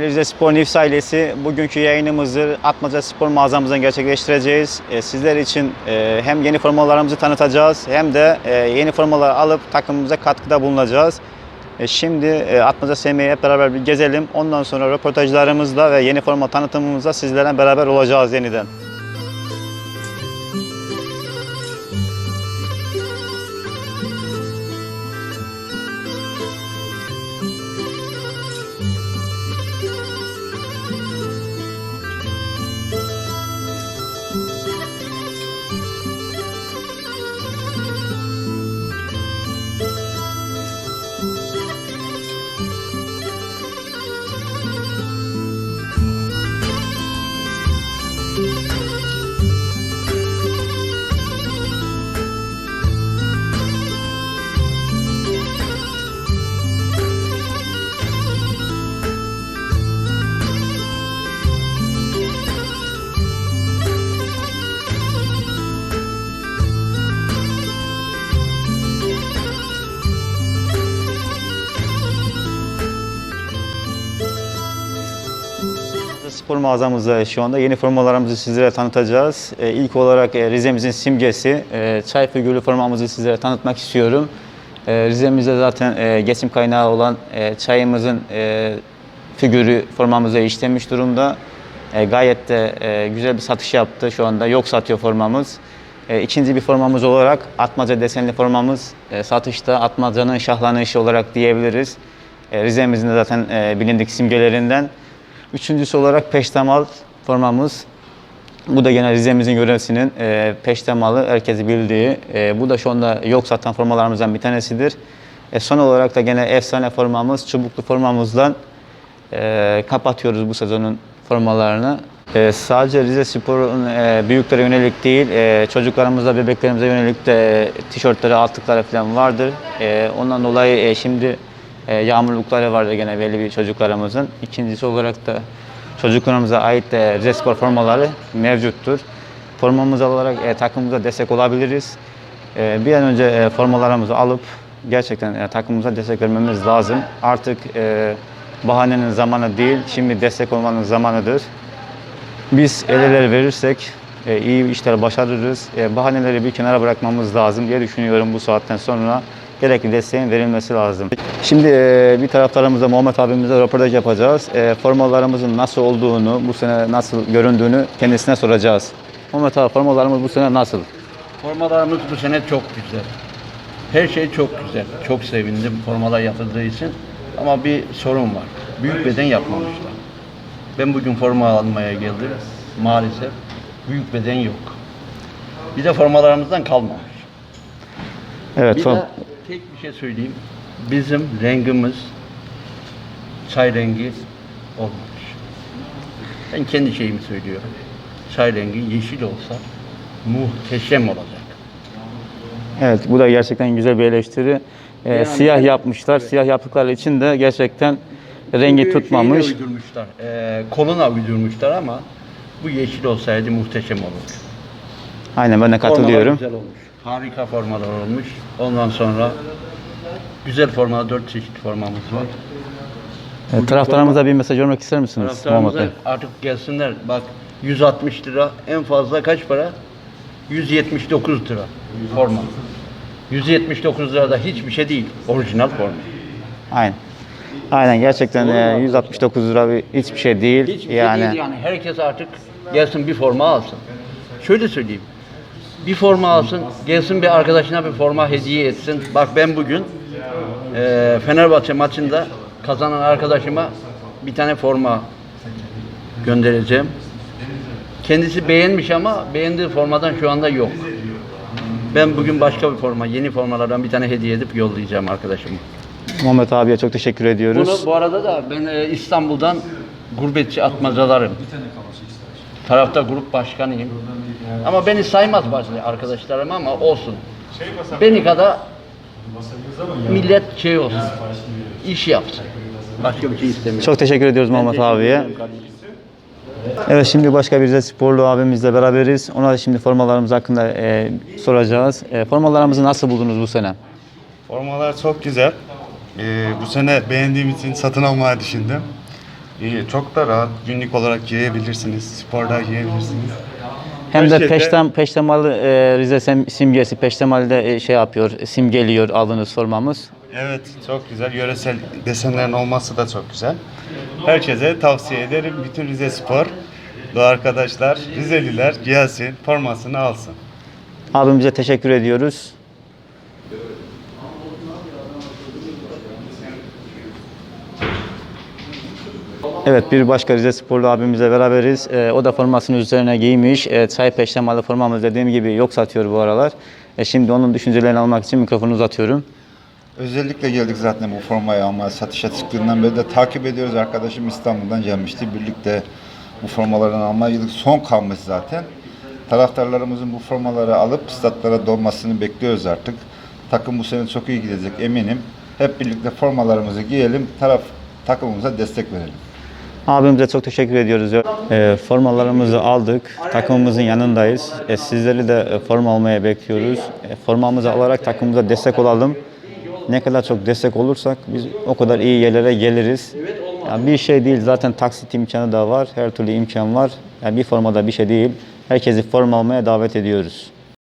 Rize Spor News ailesi bugünkü yayınımızı Atmaca Spor mağazamızdan gerçekleştireceğiz. E, Sizler için e, hem yeni formalarımızı tanıtacağız hem de e, yeni formalar alıp takımımıza katkıda bulunacağız. Şimdi Atmaca SM'yi hep beraber bir gezelim. Ondan sonra röportajlarımızla ve yeni forma tanıtımımızla sizlerle beraber olacağız yeniden. Thank you. Spor mağazamızda şu anda yeni formalarımızı sizlere tanıtacağız. E, ilk olarak e, Rize'mizin simgesi e, çay figürlü formamızı sizlere tanıtmak istiyorum. E, Rize'mizde zaten e, geçim kaynağı olan e, çayımızın e, figürü formamıza işlemiş durumda. E, gayet de e, güzel bir satış yaptı şu anda. Yok satıyor formamız. E, ikinci bir formamız olarak Atmaca desenli formamız e, satışta. Atmaca'nın şahlanışı olarak diyebiliriz. E, Rize'mizin de zaten e, bilindik simgelerinden. Üçüncüsü olarak peştemal formamız. Bu da gene Rize'mizin yöresinin e, peştemalı, herkesi bildiği. E, bu da şu anda yok satan formalarımızdan bir tanesidir. E, son olarak da gene efsane formamız, çubuklu formamızdan e, kapatıyoruz bu sezonun formalarını. E, sadece Rize Spor'un e, büyüklere yönelik değil, e, çocuklarımıza, bebeklerimize yönelik de tişörtleri, altlıkları falan vardır. E, ondan dolayı e, şimdi e, yağmurlukları vardır gene belli bir çocuklarımızın. İkincisi olarak da çocuklarımıza ait de Rize Spor formaları mevcuttur. Formamız alarak e, takımımıza destek olabiliriz. E, bir an önce e, formalarımızı alıp gerçekten e, takımımıza destek vermemiz lazım. Artık e, bahanenin zamanı değil, şimdi destek olmanın zamanıdır. Biz el ele verirsek e, iyi işler başarırız. E, bahaneleri bir kenara bırakmamız lazım diye düşünüyorum bu saatten sonra. Gerekli desteğin verilmesi lazım. Şimdi e, bir taraftarımızla Muhammed abimizle röportaj yapacağız. E, formalarımızın nasıl olduğunu, bu sene nasıl göründüğünü kendisine soracağız. Muhammed abi formalarımız bu sene nasıl? Formalarımız bu sene çok güzel. Her şey çok güzel. Çok sevindim formalar yapıldığı için. Ama bir sorun var. Büyük beden yapmamışlar. Ben bugün forma almaya geldim. Maalesef büyük beden yok. Bir de formalarımızdan kalmamış. Evet, Bir form- de tek bir şey söyleyeyim. Bizim rengimiz çay rengi olmamış. Ben kendi şeyimi söylüyorum. Çay rengi yeşil olsa muhteşem olacak. evet bu da gerçekten güzel bir eleştiri. E, Yani- siyah yapmışlar. Siyah yaptıkları için de gerçekten rengi Çünkü tutmamış. şeyine uydurmuşlar. E, koluna uydurmuşlar ama bu yeşil olsaydı muhteşem olurdu. Aynen ben de katılıyorum. güzel olmuş. Harika formalar olmuş. Ondan sonra güzel formalar, dört çeşit formamız var. E, taraftarımıza bir mesaj vermek ister misiniz Muhammed Taraftarımıza artık gelsinler. Bak 160 lira en fazla kaç para? 179 lira forma. 179 lira da hiçbir şey değil. Orijinal forma. Aynen. Aynen gerçekten e, mu? 169 lira bir, hiçbir şey değil. Hiçbir yani şey değil yani. Herkes artık gelsin bir forma alsın. Şöyle söyleyeyim. Bir forma alsın, gelsin bir arkadaşına bir forma hediye etsin. Bak ben bugün eee, Fenerbahçe maçında kazanan arkadaşıma bir tane forma göndereceğim. Kendisi beğenmiş ama beğendiği formadan şu anda yok. Ben bugün başka bir forma, yeni formalardan bir tane hediye edip yollayacağım arkadaşıma. Muhammed abiye çok teşekkür ediyoruz. Bunu bu arada da ben e, İstanbul'dan gurbetçi atmacalarım. Tarafta grup başkanıyım. Ama beni saymaz bazı arkadaşlarım ama olsun. Beni kadar millet şey olsun. iş yapsın. Başka bir şey istemiyorum. Çok teşekkür ediyoruz Muhammed abiye. Evet şimdi başka bir Rize sporlu abimizle beraberiz. Ona da şimdi formalarımız hakkında e, soracağız. E, formalarımızı nasıl buldunuz bu sene? Formalar çok güzel. Ee, bu sene beğendiğim için satın almayı düşündüm. İyi, çok da rahat. Günlük olarak giyebilirsiniz. Sporda giyebilirsiniz. Hem de peştem, peştemalı e, Rize sem- simgesi peştemalde e, şey yapıyor, simgeliyor aldığınız formamız. Evet, çok güzel. Yöresel desenlerin olması da çok güzel. Herkese tavsiye ederim. Bütün Rize Spor, arkadaşlar, Rizeliler gelsin, formasını alsın. Abimize teşekkür ediyoruz. Evet bir başka Rize Sporlu abimizle beraberiz. Ee, o da formasını üzerine giymiş. Ee, çay peştemalı formamız dediğim gibi yok satıyor bu aralar. E, şimdi onun düşüncelerini almak için mikrofonu uzatıyorum. Özellikle geldik zaten bu formayı ama satışa çıktığından beri de takip ediyoruz. Arkadaşım İstanbul'dan gelmişti. Birlikte bu formalardan almaya. Son kalmış zaten. Taraftarlarımızın bu formaları alıp statlara dolmasını bekliyoruz artık. Takım bu sene çok iyi gidecek eminim. Hep birlikte formalarımızı giyelim, taraf takımımıza destek verelim. Abimize çok teşekkür ediyoruz. E, formalarımızı aldık. Takımımızın yanındayız. E, sizleri de e, forma almaya bekliyoruz. E, formamızı alarak takımımıza destek olalım. Ne kadar çok destek olursak biz o kadar iyi yerlere geliriz. Yani bir şey değil zaten taksit imkanı da var. Her türlü imkan var. Yani bir formada bir şey değil. Herkesi forma almaya davet ediyoruz.